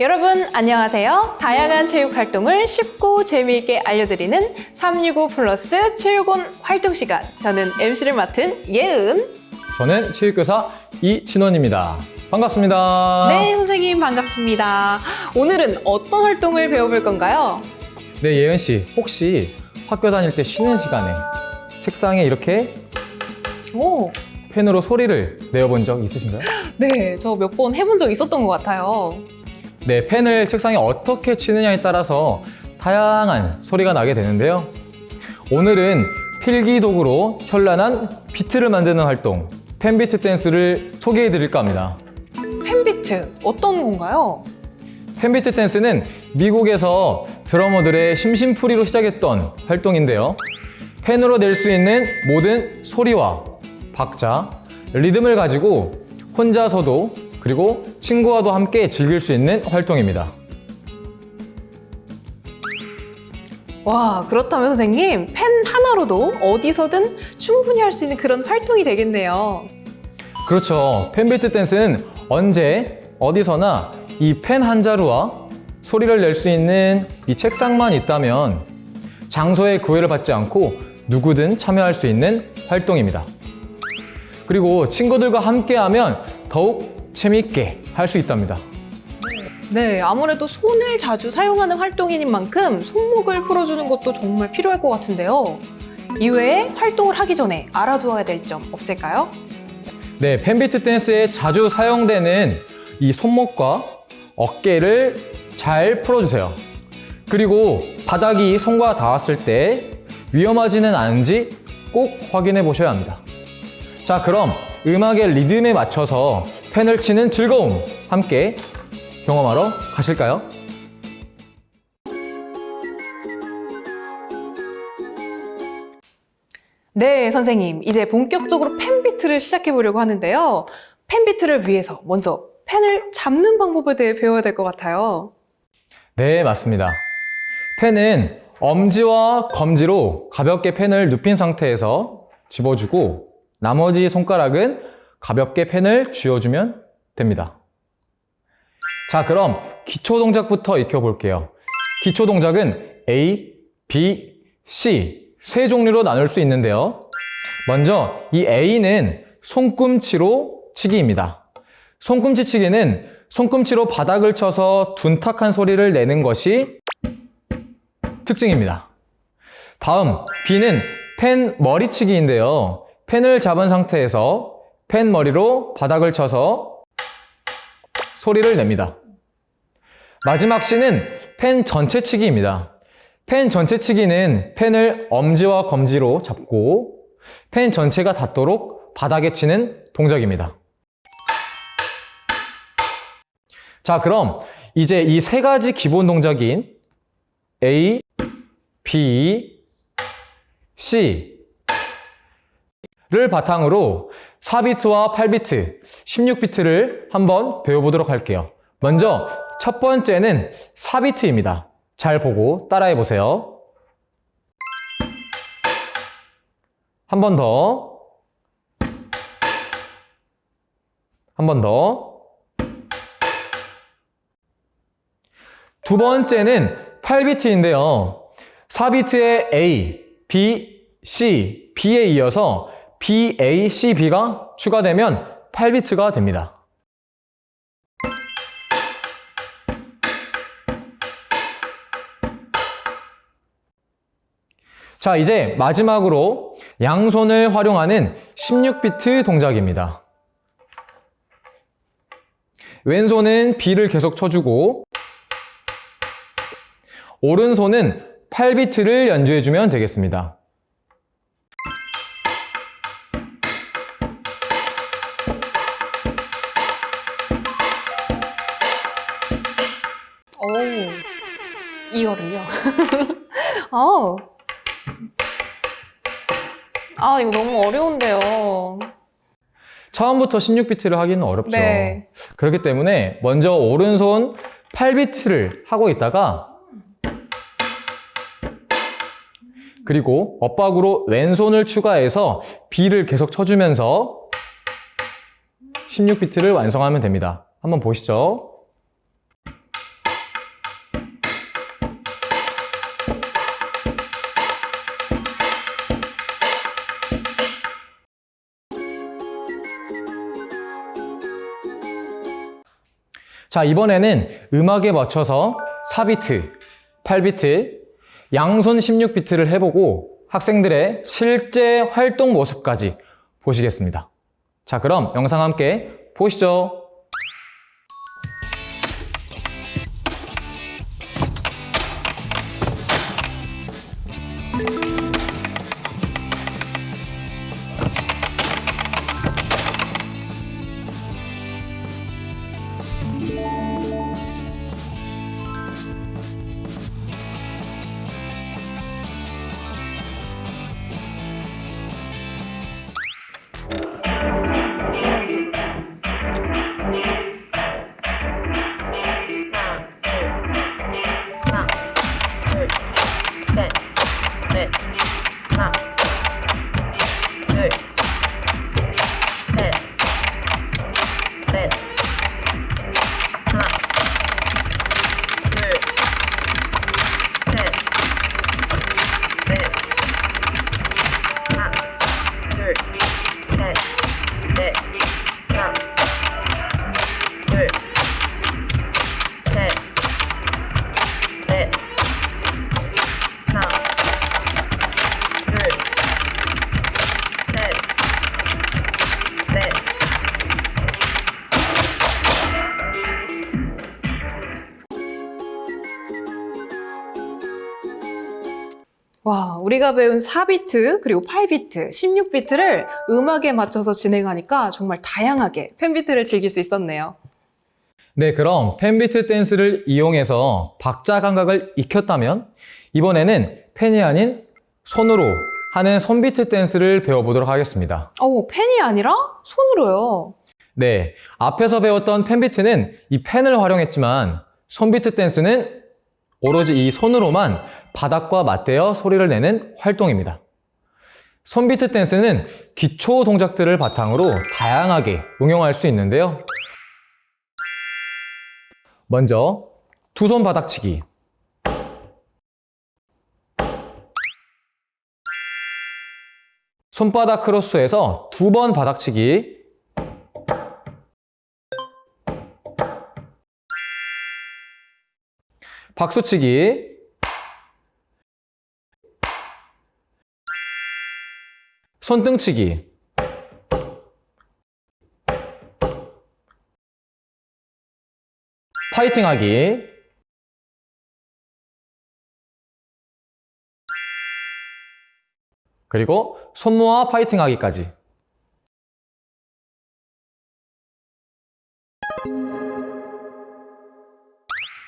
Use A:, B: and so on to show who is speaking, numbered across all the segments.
A: 여러분 안녕하세요. 다양한 체육 활동을 쉽고 재미있게 알려드리는 365 플러스 체육원 활동 시간. 저는 MC를 맡은 예은.
B: 저는 체육교사 이진원입니다. 반갑습니다.
A: 네, 선생님 반갑습니다. 오늘은 어떤 활동을 배워볼 건가요?
B: 네, 예은 씨, 혹시 학교 다닐 때 쉬는 시간에 책상에 이렇게
A: 오,
B: 펜으로 소리를 내어본 적 있으신가요?
A: 네, 저 몇 번 해본 적 있었던 것 같아요.
B: 네, 펜을 책상에 어떻게 치느냐에 따라서 다양한 소리가 나게 되는데요. 오늘은 필기도구로 현란한 비트를 만드는 활동, 펜비트 댄스를 소개해 드릴까 합니다.
A: 펜비트 어떤 건가요?
B: 펜비트 댄스는 미국에서 드러머들의 심심풀이로 시작했던 활동인데요. 펜으로 낼 수 있는 모든 소리와 박자, 리듬을 가지고 혼자서도 그리고 친구와도 함께 즐길 수 있는 활동입니다.
A: 와, 그렇다면 선생님, 펜 하나로도 어디서든 충분히 할 수 있는 그런 활동이 되겠네요.
B: 그렇죠. 펜비트 댄스는 언제 어디서나 이 펜 한 자루와 소리를 낼 수 있는 이 책상만 있다면 장소에 구애를 받지 않고 누구든 참여할 수 있는 활동입니다. 그리고 친구들과 함께하면 더욱 재미있게 할 수 있답니다.
A: 네, 아무래도 손을 자주 사용하는 활동인 만큼 손목을 풀어주는 것도 정말 필요할 것 같은데요. 이외에 활동을 하기 전에 알아두어야 될 점 없을까요?
B: 네, 펜비트 댄스에 자주 사용되는 이 손목과 어깨를 잘 풀어주세요. 그리고 바닥이 손과 닿았을 때 위험하지는 않은지 꼭 확인해 보셔야 합니다. 자, 그럼 음악의 리듬에 맞춰서 펜을 치는 즐거움 함께 경험하러 가실까요?
A: 네, 선생님. 이제 본격적으로 펜 비트를 시작해 보려고 하는데요. 펜 비트를 위해서 먼저 펜을 잡는 방법에 대해 배워야 될 것 같아요.
B: 네, 맞습니다. 펜은 엄지와 검지로 가볍게 펜을 눕힌 상태에서 집어주고 나머지 손가락은 가볍게 펜을 쥐어주면 됩니다. 자, 그럼 기초 동작부터 익혀볼게요. 기초 동작은 A, B, C 세 종류로 나눌 수 있는데요. 먼저 이 A는 손꿈치로 치기입니다. 손꿈치 치기는 손꿈치로 바닥을 쳐서 둔탁한 소리를 내는 것이 특징입니다. 다음 B는 펜 머리치기인데요. 펜을 잡은 상태에서 펜 머리로 바닥을 쳐서 소리를 냅니다. 마지막 C는 펜 전체 치기입니다. 펜 전체 치기는 펜을 엄지와 검지로 잡고 펜 전체가 닿도록 바닥에 치는 동작입니다. 자, 그럼 이제 이 세 가지 기본 동작인 A, B, C 를 바탕으로 4비트와 8비트, 16비트를 한번 배워보도록 할게요. 먼저 첫 번째는 4비트입니다. 잘 보고 따라해 보세요. 한 번 더. 한 번 더. 두 번째는 8비트인데요. 4비트의 A, B, C, B에 이어서 B, A, C, B가 추가되면 8비트가 됩니다. 자, 이제 마지막으로 양손을 활용하는 16비트 동작입니다. 왼손은 B를 계속 쳐주고 오른손은 8비트를 연주해주면 되겠습니다.
A: 어. 아, 이거 너무 어려운데요.
B: 처음부터 16비트를 하기는 어렵죠.
A: 네.
B: 그렇기 때문에 먼저 오른손 8비트를 하고 있다가 그리고 엇박으로 왼손을 추가해서 B를 계속 쳐주면서 16비트를 완성하면 됩니다. 한번 보시죠. 자, 이번에는 음악에 맞춰서 4비트, 8비트, 양손 16비트를 해보고 학생들의 실제 활동 모습까지 보시겠습니다. 자, 그럼 영상 함께 보시죠.
A: 와, 우리가 배운 4비트, 그리고 8비트, 16비트를 음악에 맞춰서 진행하니까 정말 다양하게 팬비트를 즐길 수 있었네요.
B: 네, 그럼 펜비트 댄스를 이용해서 박자 감각을 익혔다면 이번에는 펜이 아닌 손으로 하는 손비트 댄스를 배워보도록 하겠습니다.
A: 오, 펜이 아니라 손으로요.
B: 네, 앞에서 배웠던 펜비트는 이 펜을 활용했지만 손비트 댄스는 오로지 이 손으로만 바닥과 맞대어 소리를 내는 활동입니다. 손비트 댄스는 기초 동작들을 바탕으로 다양하게 응용할 수 있는데요. 먼저 두 손 바닥치기. 손바닥 크로스에서 두 번 바닥치기. 박수치기. 손등치기. 파이팅 하기. 그리고 손 모아 파이팅 하기까지.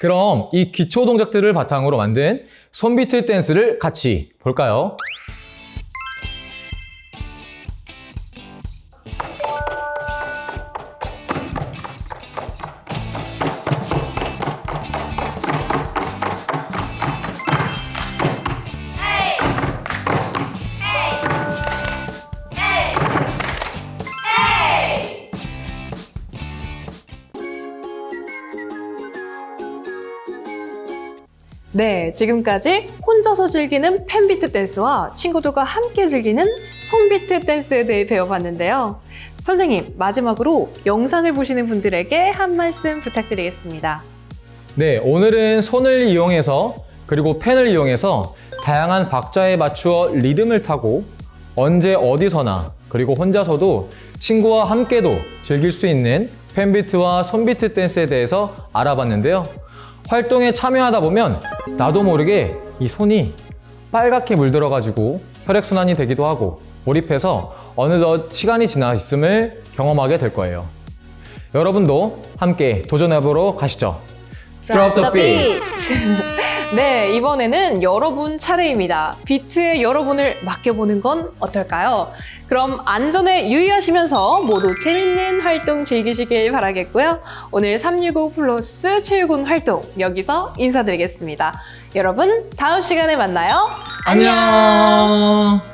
B: 그럼 이 기초 동작들을 바탕으로 만든 손비트 댄스를 같이 볼까요?
A: 네, 지금까지 혼자서 즐기는 팬비트 댄스와 친구들과 함께 즐기는 손비트 댄스에 대해 배워봤는데요. 선생님, 마지막으로 영상을 보시는 분들에게 한 말씀 부탁드리겠습니다.
B: 네, 오늘은 손을 이용해서 그리고 펜을 이용해서 다양한 박자에 맞추어 리듬을 타고 언제 어디서나 그리고 혼자서도 친구와 함께도 즐길 수 있는 펜비트와 손비트 댄스에 대해서 알아봤는데요. 활동에 참여하다 보면 나도 모르게 이 손이 빨갛게 물들어가지고 혈액순환이 되기도 하고 몰입해서 어느덧 시간이 지나 있음을 경험하게 될 거예요. 여러분도 함께 도전해보러 가시죠. Drop the beat!
A: 네, 이번에는 여러분 차례입니다. 비트에 여러분을 맡겨보는 건 어떨까요? 그럼 안전에 유의하시면서 모두 재밌는 활동 즐기시길 바라겠고요. 오늘 365 플러스 체육군 활동 여기서 인사드리겠습니다. 여러분, 다음 시간에 만나요.
B: 안녕!